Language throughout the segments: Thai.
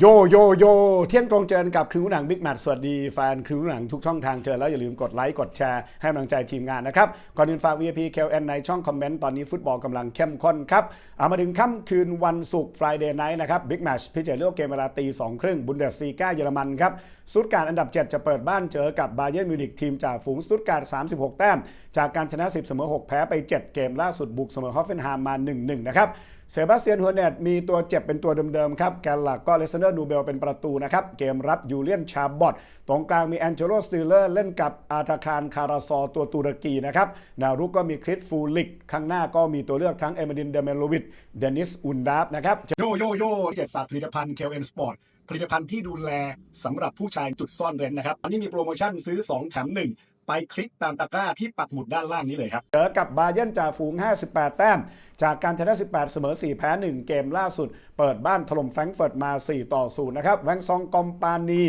โยโยโยเที่ยงตรงเจอกับครูหนังบิ๊กแมทสวัสดีแฟนครูหนังทุกช่องทางเจอแล้วอย่าลืมกดไลค์กดแชร์ให้กำลังใจทีมงานนะครับ ก่อนอื่นฝาก VIP KLN ในช่องคอมเมนต์ ตอนนี้ฟุตบอลกำลังเข้มข้นครับเอามาถึงค่ำคืนวันศุกร์ Friday Night นะครับบิ๊กแมชพิเศษเลือกเกมเวลาตีสองครึ่งบุนเดสซีกาเยอรมันครับสุดการอันดับ 7 จะเปิดบ้านเจอกับบาเยิร์นมิวนิกทีมจากฝูงสุดการ 36 แต้ม จากการชนะ 10 เสมอ 6 แพ้ไป 7 เกมล่าสุดบุกเสมอฮอฟเฟนไฮม์มา 1-1 นะครับเซบาสเตียนฮัวเนตมีตัวเจ็บเป็นตัวเดิมๆครับแกนหลักก็เลสเนอร์นูเบลเป็นประตูนะครับ เกมรับยูเลียนชาบอตตรงกลางมีแองเจโลสติลเลอร์เล่นกับอาตาคารคาราซอตัวตุรกีนะครับแนารุกก็มีคริสฟูลิก ข้างหน้าก็มีตัวเลือกทั้งเอเมดินเดเมโลวิดเดนิสอุนดาฟนะครับโยโยโยเจ็ดฝากผลิตภัณฑ์เคลเอนสปอร์ตผลิตภัณฑ์ที่ดูแลสำหรับผู้ชายจุดซ่อนเร้นนะครับ อันนี้มีโปรโมชั่นซื้อ 2 แถม 1 ไปคลิกตามตะกร้าที่ปักหมุดด้านล่างนี้เลยครับ เจอกับบาเยนจ่าฝูง 58 แต้ม จากการชนะ 18 เสมอ 4 แพ้ 1 เกมล่าสุด เปิดบ้านถล่มแฟรงก์เฟิร์ตมา 4 ต่อ 0 นะครับ แวงซองกอมปานี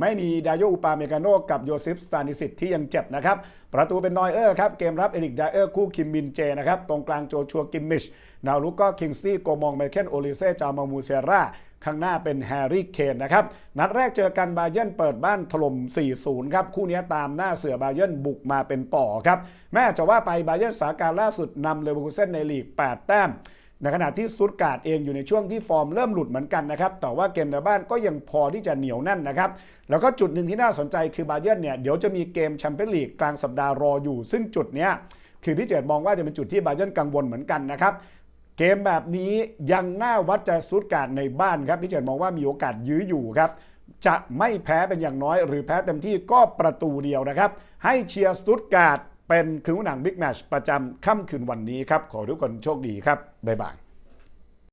ไม่มีดาโยอุปาเมกาโนกับโยซิฟสตานิสิตที่ยังเจ็บนะครับ ประตูเป็นนอยเออร์ครับ เกมรับเอริกไดเออร์คู่คิมมินเจนะครับ ตรงกลางโจชัวกิมมิช นาวลุกก็คิงซี่โกมองไมเคิลโอลิเซจามามูเซรา ข้างหน้าเป็นแฮร์รี่เคนนะครับ นัดแรกเจอกันบาเยิร์นเปิดบ้านถล่ม 4-0 ครับ คู่นี้ตามหน้าเสือบาเยิร์นบุกมาเป็นต่อครับ แม้จะว่าไปบาเยิร์นสาการล่าสุดนำเลเวอร์คูเซนในลีก 8 แต้มในขณะที่ซุดกาดเองอยู่ในช่วงที่ฟอร์มเริ่มหลุดเหมือนกันนะครับ แต่ว่าเกมในบ้านก็ยังพอที่จะเหนียวแน่นนะครับ แล้วก็จุดหนึ่งที่น่าสนใจคือบาเยิร์นเนี่ยเดี๋ยวจะมีเกมแชมเปี้ยนลีกกลางสัปดาห์รออยู่ ซึ่งจุดเนี้ยคือพี่เจตมองว่าจะเป็นจุดที่บาเยิร์นกังวลเหมือนกันนะครับ เกมแบบนี้ยังน่าวัดใจสุดการในบ้านครับพี่เจตมองว่ามีโอกาสยื้ออยู่ครับจะไม่แพ้เป็นอย่างน้อยหรือแพ้เต็มที่ก็ประตูเดียวนะครับ ให้เชียร์สตุตการ์ดเป็นคืนหนังบิ๊กแมชประจำค่ำคืนวันนี้ครับ ขอให้ทุกคนโชคดีครับ บ๊ายบาย